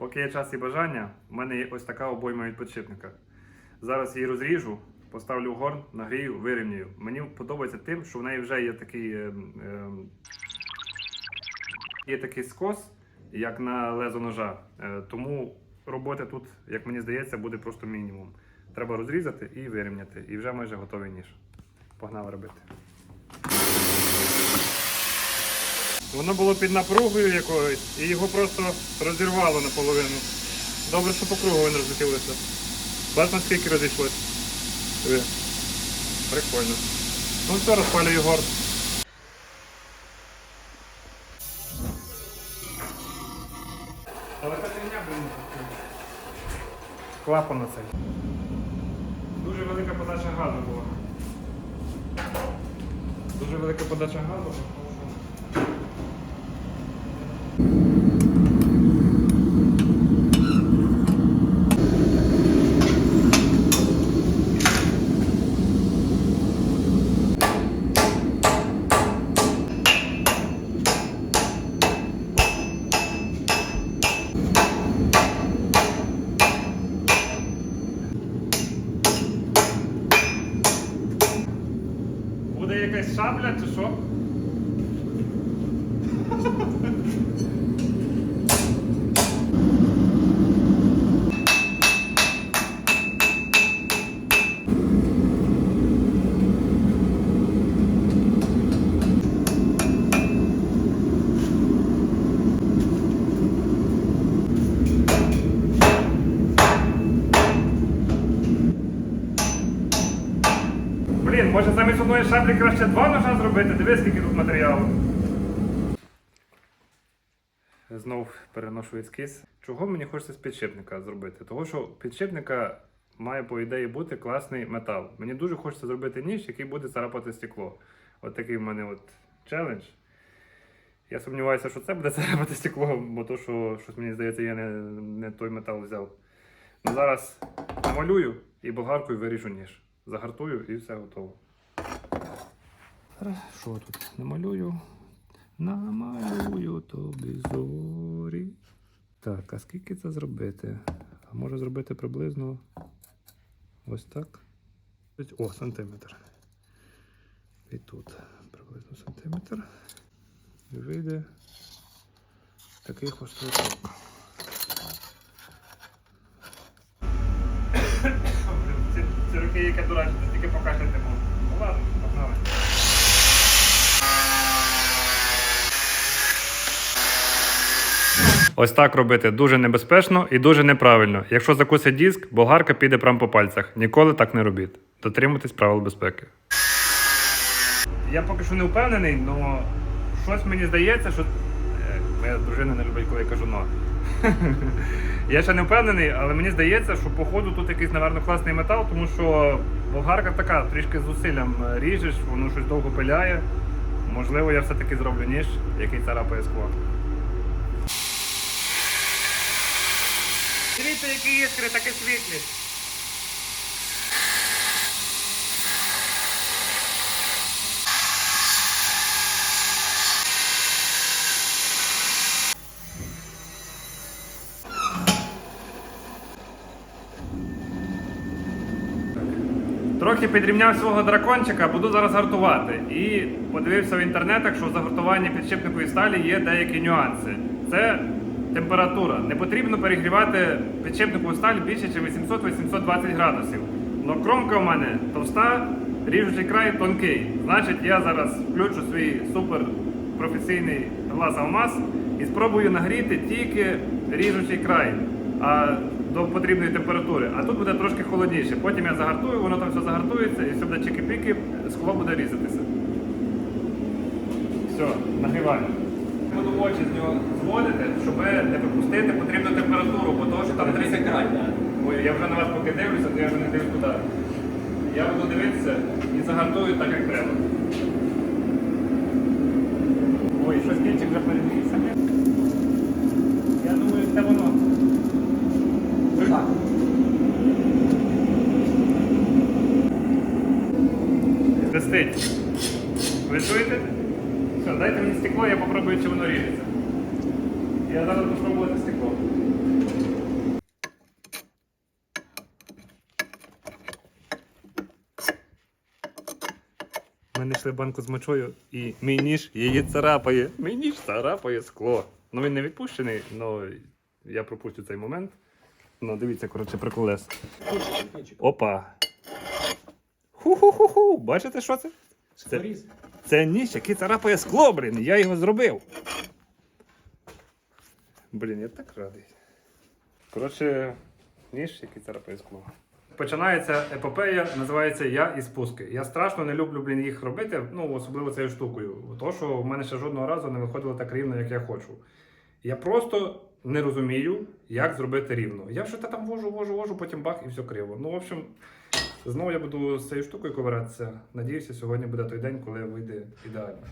Поки є час і бажання, в мене є ось така обойма від. Зараз її розріжу, поставлю горн, нагрію, вирівнюю. Мені подобається тим, що в неї вже є такий, е, е, є такий скос, як на лезо ножа. Е, тому роботи тут, як мені здається, буде просто мінімум. Треба розрізати і вирівняти. І вже майже готовий ніж. Погнали робити. Воно було під напругою якоюсь, і його просто розірвало наполовину. Добре, що по кругу він розлетілося. Бачиш, наскільки розійшлося? Прикольно. Ну все, розпалюю горд. Але фігня, блін. Клапан на цей. Дуже велика подача газу була. Дуже велика подача газу, тому що Буде якась шабля чи що? Блін, може замість одної шаблі краще два ножа зробити? Дивись, скільки тут матеріалу. Знов переношу ескіз. Чого мені хочеться з підшипника зробити? Того, що підшипника має, по ідеї, бути класний метал. Мені дуже хочеться зробити ніж, який буде царапати стекло. От такий в мене от челендж. Я сумніваюся, що це буде царапати стекло, бо то, що щось мені здається, я не, не той метал взяв. Ну зараз намалюю і болгаркою виріжу ніж. Загартую і все готово. Що тут? Намалюю. Намалюю тобі зорі. Так, а скільки це зробити? А може зробити приблизно ось так. О, сантиметр. І тут приблизно сантиметр. І вийде такий хвостовик. Ці, ці руки, яке дурачі, тільки покажете можу. Ну ладно, погнали. Ось так робити дуже небезпечно і дуже неправильно. Якщо закусить диск, болгарка піде прямо по пальцях. Ніколи так не робіть. Дотримуйтесь правил безпеки. Я поки що не впевнений, але щось мені здається, що. Е, Моя дружина не любить, коли я кажу но. Я ще не впевнений, але мені здається, що походу тут якийсь, напевно, класний метал, тому що болгарка така, трішки зусиллям е, ріжеш, воно щось довго пиляє. Можливо, я все-таки зроблю ніж, який царапає скло. Дивіться, які іскри, такі світлі. Трохи підрівняв свого дракончика, буду зараз гартувати. І подивився в інтернетах, що в загартуванні підшипникової сталі є деякі нюанси. Це температура. Не потрібно перегрівати підшипникову сталь більше, ніж 800-820 градусів. Но кромка в мене товста, ріжучий край тонкий. Значить, я зараз включу свій супер професійний глаз алмаз і спробую нагріти тільки ріжучий край. А до потрібної температури, а тут буде трошки холодніше. Потім я загартую, воно там все загартується і все буде чики-піки, скло буде різатися. Все, нагріваю. Буду очі з нього зводити, щоб не пропустити потрібну температуру, бо того, що там 30 градусів. Ой, я вже на вас поки дивлюся, то я вже не дивлюсь куди. Я буду дивитися і загартую так, як треба. Ой, щось кінчик вже перегрівся. Я думаю, це воно. Так. Тестить. Ви чуєте? Дайте мені стекло, я попробую, чи воно ріється. Я зараз попробувати стекло. Ми знайшли банку з мочою і мій ніж її царапає. Мій ніж царапає скло. Ну він не відпущений, але я пропущу цей момент. Ну, дивіться, коротше, приколес. Опа. Ху-ху-ху-ху! Бачите, що це? Це, різ це ніж, який царапає скло, блін. Я його зробив. Блін, я так радий. Коротше, ніж, який царапає скло. Починається епопея, називається Я і спуски. Я страшно не люблю блін, їх робити, ну особливо цією штукою. То, що в мене ще жодного разу не виходило так рівно, як я хочу. Я просто не розумію, як зробити рівно. Я вже та там вожу, вожу, вожу, потім бах і все криво. Ну, в общем, знову я буду з цією штукою ковиратися. Надіюся, сьогодні буде той день, коли вийде ідеально.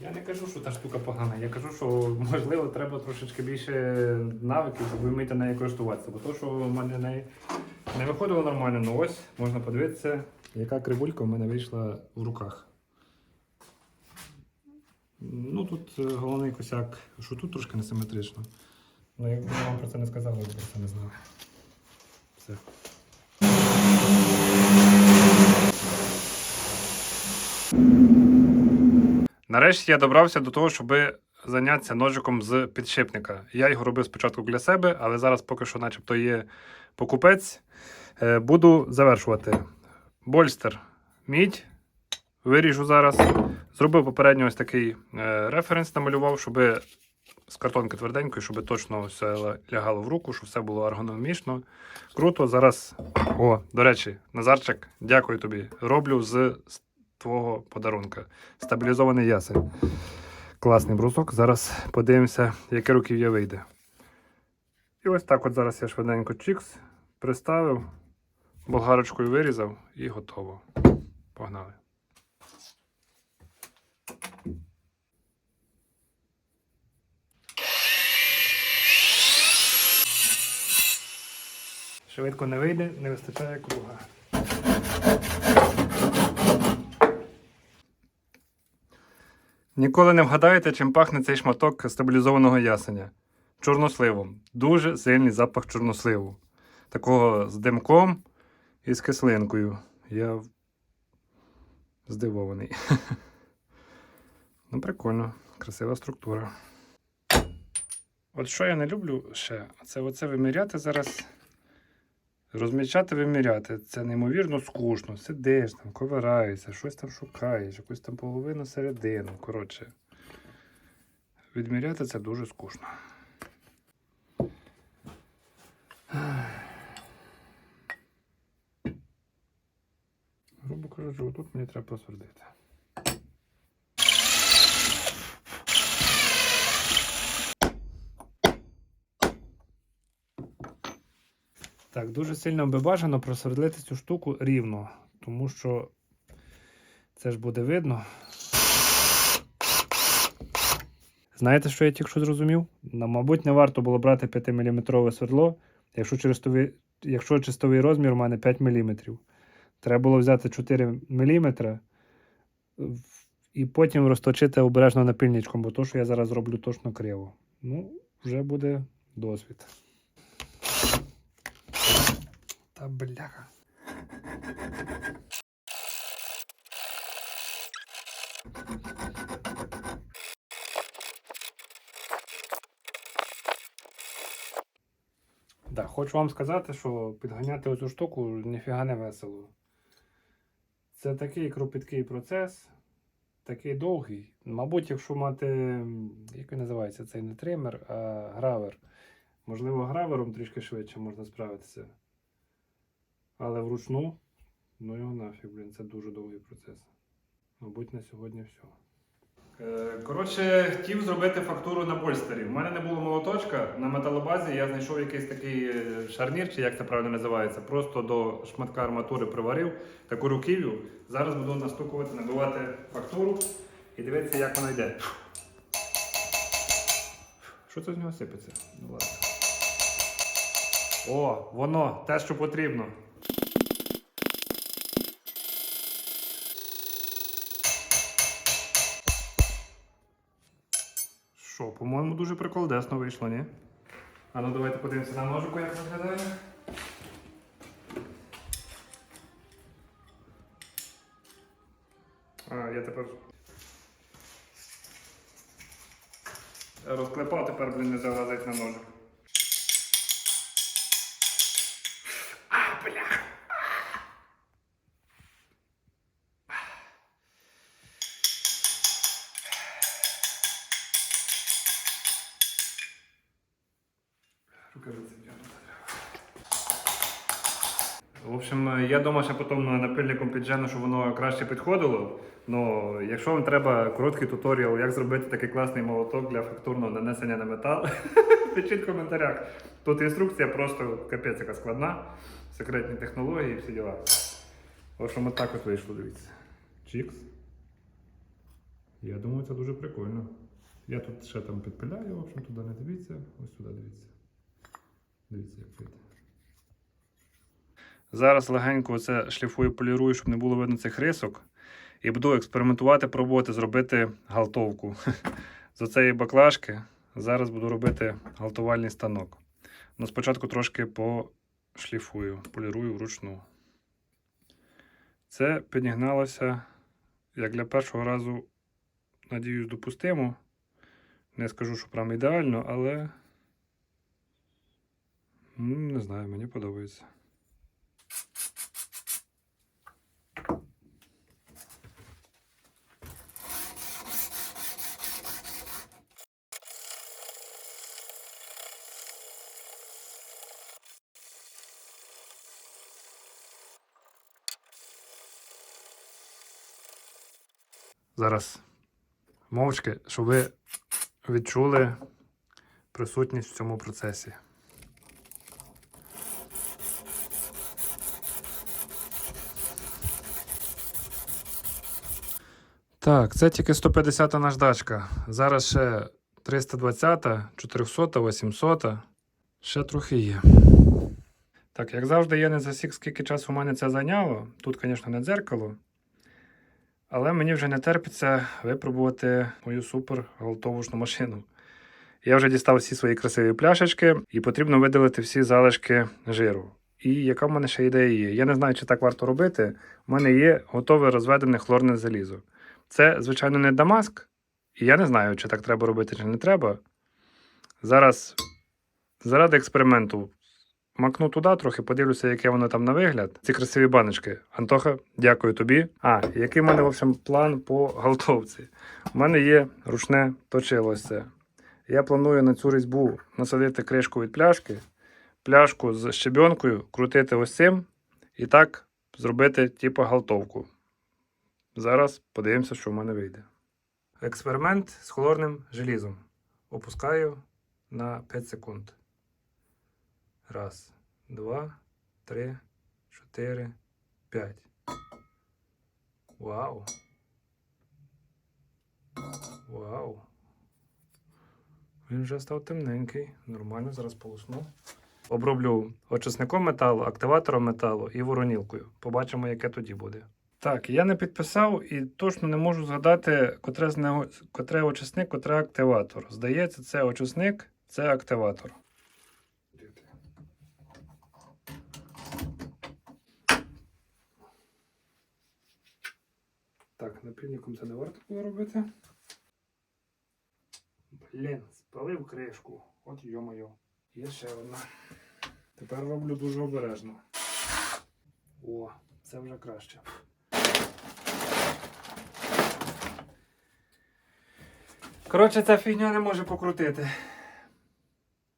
Я не кажу, що та штука погана. Я кажу, що можливо треба трошечки більше навиків, щоб вміти нею користуватися. Бо то, що в мене не, не виходило нормально, ну ось можна подивитися, яка кривулька в мене вийшла в руках. Ну тут е, головний косяк, що тут трошки несиметрично. Ну, якби вам про це не сказав, ви про це не знали. Все. Нарешті я добрався до того, щоб зайнятися ножиком з підшипника. Я його робив спочатку для себе, але зараз поки що, начебто, є покупець. Е, Буду завершувати. Больстер мідь. Виріжу зараз. Зробив попередньо ось такий е, референс, намалював, щоб з картонки тверденької, щоб точно все лягало в руку, щоб все було ергономічно. Круто. Зараз. О, до речі, Назарчик, дякую тобі. Роблю з твого подарунка. Стабілізований ясень. Класний брусок. Зараз подивимося, яке руків'я вийде. І ось так от зараз я швиденько чікс приставив, болгарочкою вирізав і готово. Погнали. Швидко не вийде, не вистачає круга. Ніколи не вгадаєте, чим пахне цей шматок стабілізованого ясеня. Чорносливом. Дуже сильний запах чорносливу. Такого з димком і з кислинкою. Я здивований. Ну, прикольно, красива структура. От що я не люблю ще, це оце виміряти зараз. Розмічати, виміряти. Це неймовірно скучно. Сидиш там, ковираєшся, щось там шукаєш, якусь там половину середину. Коротше. Відміряти це дуже скучно. Грубо кажучи, отут мені треба посвердити. Так, дуже сильно би бажано просвердлити цю штуку рівно, тому що це ж буде видно. Знаєте, що я тільки що зрозумів? Мабуть, не варто було брати 5-мм свердло, якщо, чистовий, якщо чистовий розмір у мене 5 мм. Треба було взяти 4 мм і потім розточити обережно напильничком, бо то, що я зараз зроблю точно криво. Ну, вже буде досвід. Та бляха. Да, хочу вам сказати, що підганяти оцю штуку ніфіга не весело. Це такий кропіткий процес, такий довгий. Мабуть, якщо мати, як він називається, цей не тример, а гравер. Можливо, гравером трішки швидше можна справитися. Але вручну, ну його нафіг, блін, це дуже довгий процес. Мабуть, на сьогодні все. Коротше, хотів зробити фактуру на больстері. У мене не було молоточка. На металобазі я знайшов якийсь такий е, шарнір, чи як це правильно називається. Просто до шматка арматури приварив таку руків'ю. Зараз буду настукувати, набивати фактуру і дивитися, як воно йде. Що це з нього сипеться? Ну ладно. О, воно, те, що потрібно. Що, по-моєму, дуже приколдесно вийшло, ні? А ну давайте подивимося на ножику, як виглядає. А, я тепер. Розклепав, тепер, блін, не залазить на ножик. А, бля. Рукавиці вдягнути В общем, я думав, що потім напильником піджену, щоб воно краще підходило. Ну, якщо вам треба короткий туторіал, як зробити такий класний молоток для фактурного нанесення на метал, пишіть в коментарях. Тут інструкція просто капець яка складна, секретні технології і всі діла. В общем, от так от вийшло, дивіться. Чікс. Я думаю, це дуже прикольно. Я тут ще там підпиляю, в общем, туди не дивіться, ось сюди дивіться. Дивіться, як вийде. Зараз легенько це шліфую, полірую, щоб не було видно цих рисок. І буду експериментувати, пробувати зробити галтовку. З оцеї баклажки зараз буду робити галтувальний станок. Ну, спочатку трошки пошліфую, полірую вручну. Це підігналося, як для першого разу, надіюсь, допустимо. Не скажу, що прям ідеально, але не знаю, мені подобається. Зараз мовчки, щоб ви відчули присутність в цьому процесі. Так, це тільки 150 наждачка. Зараз ще 320, 400, 800. Ще трохи є. Так, як завжди, я не засік, скільки часу у мене це зайняло. Тут, звісно, не дзеркало. Але мені вже не терпиться випробувати мою супер галтовушну машину. Я вже дістав всі свої красиві пляшечки, і потрібно видалити всі залишки жиру. І яка в мене ще ідея є? Я не знаю, чи так варто робити. У мене є готове розведене хлорне залізо. Це, звичайно, не Дамаск, і я не знаю, чи так треба робити, чи не треба. Зараз, заради експерименту, макну туди трохи, подивлюся, яке воно там на вигляд. Ці красиві баночки. Антоха, дякую тобі. А, який в мене, в общем, план по галтовці? У мене є ручне точило ось це. Я планую на цю різьбу насадити кришку від пляшки, пляшку з щебенкою, крутити ось цим і так зробити типу галтовку. Зараз подивимося, що в мене вийде. Експеримент з хлорним желізом. Опускаю на 5 секунд. Раз, два, три, чотири, п'ять. Вау. Вау. Він вже став темненький. Нормально, зараз полосну. Оброблю очисником металу, активатором металу і воронілкою. Побачимо, яке тоді буде. Так, я не підписав і точно не можу згадати, котре, котре очисник, котре активатор. Здається, це очисник, це активатор. Так, напільником це не варто було робити. Блін, спалив кришку. От йо-моє. Є ще одна. Тепер роблю дуже обережно. О, це вже краще. Коротше, ця фігня не може покрутити.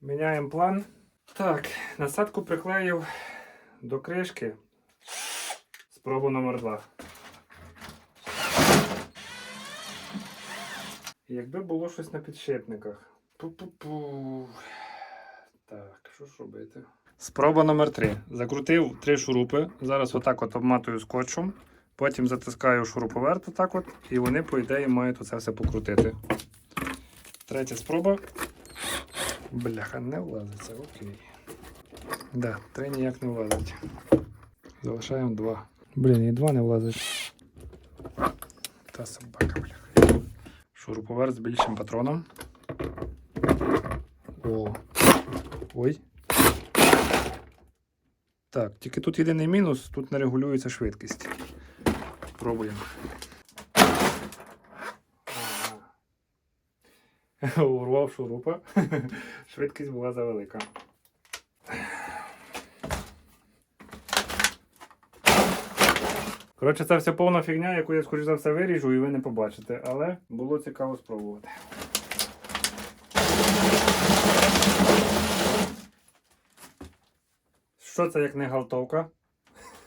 Міняємо план. Так, насадку приклеїв до кришки. Спроба номер два. Якби було щось на підшипниках. Пу-пу-пу. Так, що ж робити? Спроба номер 3 Закрутив три шурупи. Зараз отак от обматую скотчем. Потім затискаю шуруповерт отак от, і вони, по ідеї, мають оце все покрутити. Третя спроба. Бляха, не влазиться, окей. Да, три ніяк не влазить. Залишаємо два. Блін, і два не влазить. Та собака, бляха. Шуруповерт з більшим патроном. О. Ой. Так, тільки тут єдиний мінус, тут не регулюється швидкість. Пробуємо. Урвав шурупа. Швидкість була завелика. Коротше, це все повна фігня, яку я, скоріш за все, виріжу і ви не побачите, але було цікаво спробувати. Що це як не галтовка?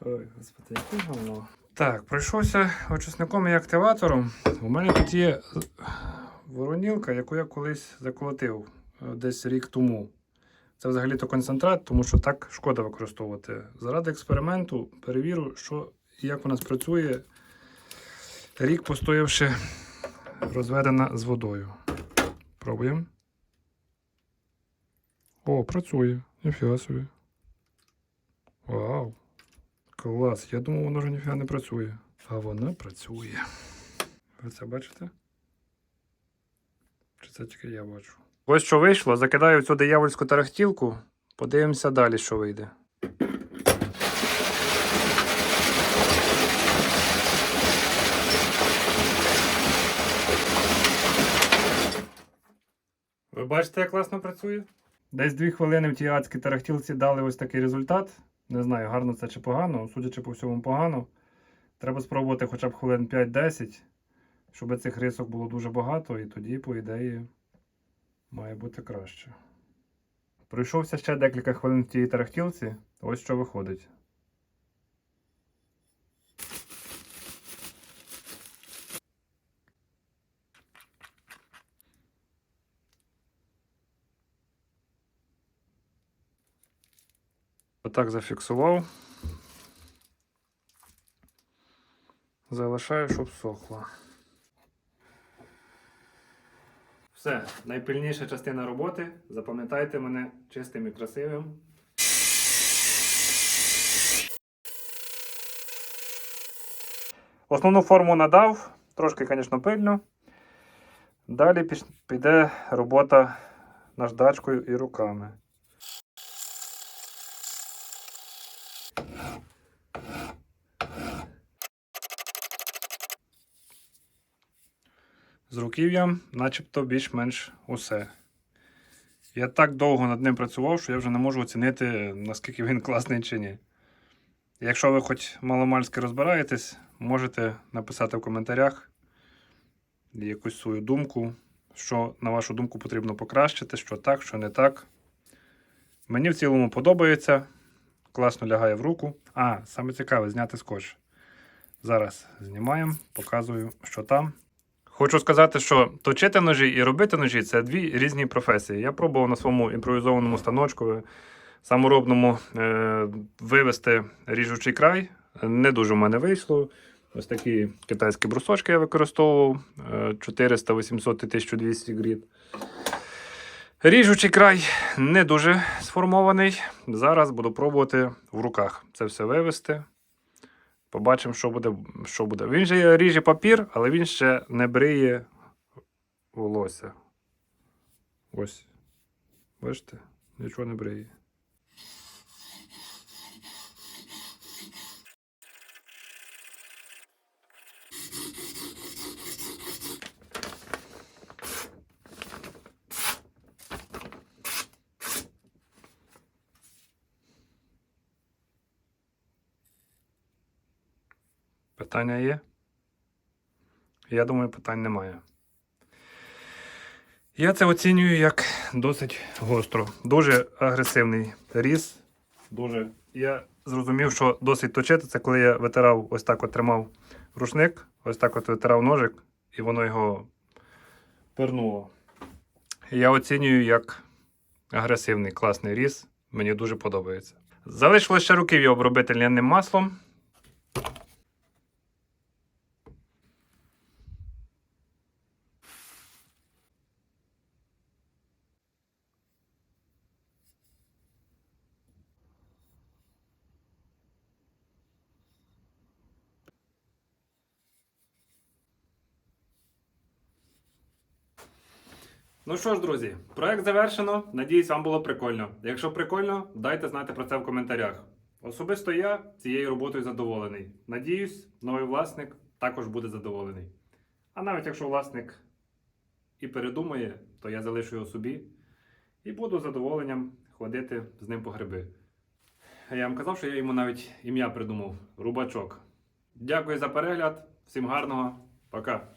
Ой, господи, яке говно. Так, пройшовся очисником і активатором. У мене тут є воронілка, яку я колись заколотив е, десь рік тому. Це взагалі-то концентрат, тому що так шкода використовувати. Заради експерименту перевірю, що як у нас працює, рік постоявши розведена з водою. Пробуємо. О, працює. Ніфіга собі. Вау. Клас. Я думав, воно вже ніфіга не працює. А воно працює. Ви це бачите? Чи це тільки я бачу? Ось що вийшло. Закидаю цю диявольську тарахтілку. Подивимося далі, що вийде. Ви бачите, як класно працює? Десь дві хвилини в тій адській тарахтілці дали ось такий результат. Не знаю, гарно це чи погано, судячи по всьому погано. Треба спробувати хоча б хвилин 5-10, щоб цих рисок було дуже багато, і тоді, по ідеї, має бути краще. Пройшовся ще декілька хвилин в тій тарахтілці. Ось що виходить. Отак зафіксував. Залишаю, щоб сохло. Все, найпильніша частина роботи. Запам'ятайте мене чистим і красивим. Основну форму надав, трошки, звісно, пильно. Далі піде робота наждачкою і руками. З руків'ям, начебто більш-менш усе. Я так довго над ним працював, що я вже не можу оцінити, наскільки він класний чи ні. Якщо ви хоч маломальськи розбираєтесь, можете написати в коментарях якусь свою думку, що, на вашу думку, потрібно покращити, що так, що не так. Мені в цілому подобається. Класно лягає в руку. А, саме цікаве, зняти скотч. Зараз знімаємо, показую, що там. Хочу сказати, що точити ножі і робити ножі це дві різні професії. Я пробував на своєму імпровізованому станочку саморобному е, вивести ріжучий край. Не дуже в мене вийшло. Ось такі китайські брусочки я використовував е, 400, 800 і 1200 гріт. Ріжучий край не дуже сформований. Зараз буду пробувати в руках це все вивести. Побачимо, що буде. що буде. Він же ріже папір, але він ще не бриє волосся. Ось. Бачите? Нічого не бриє. Питання є? Я думаю, питань немає. Я це оцінюю як досить гостро. Дуже агресивний різ. Дуже. Я зрозумів, що досить точити. Це коли я витирав, ось так от тримав рушник, ось так от витирав ножик, і воно його пернуло. Я оцінюю як агресивний класний різ. Мені дуже подобається. Залишилось ще руків'я обробити лянним маслом. Ну що ж, друзі, проект завершено. Надіюсь, вам було прикольно. Якщо прикольно, дайте знати про це в коментарях. Особисто я цією роботою задоволений. Надіюсь, новий власник також буде задоволений. А навіть якщо власник і передумає, то я залишу його собі і буду задоволенням ходити з ним по гриби. Я вам казав, що я йому навіть ім'я придумав Рубачок. Дякую за перегляд, всім гарного, пока.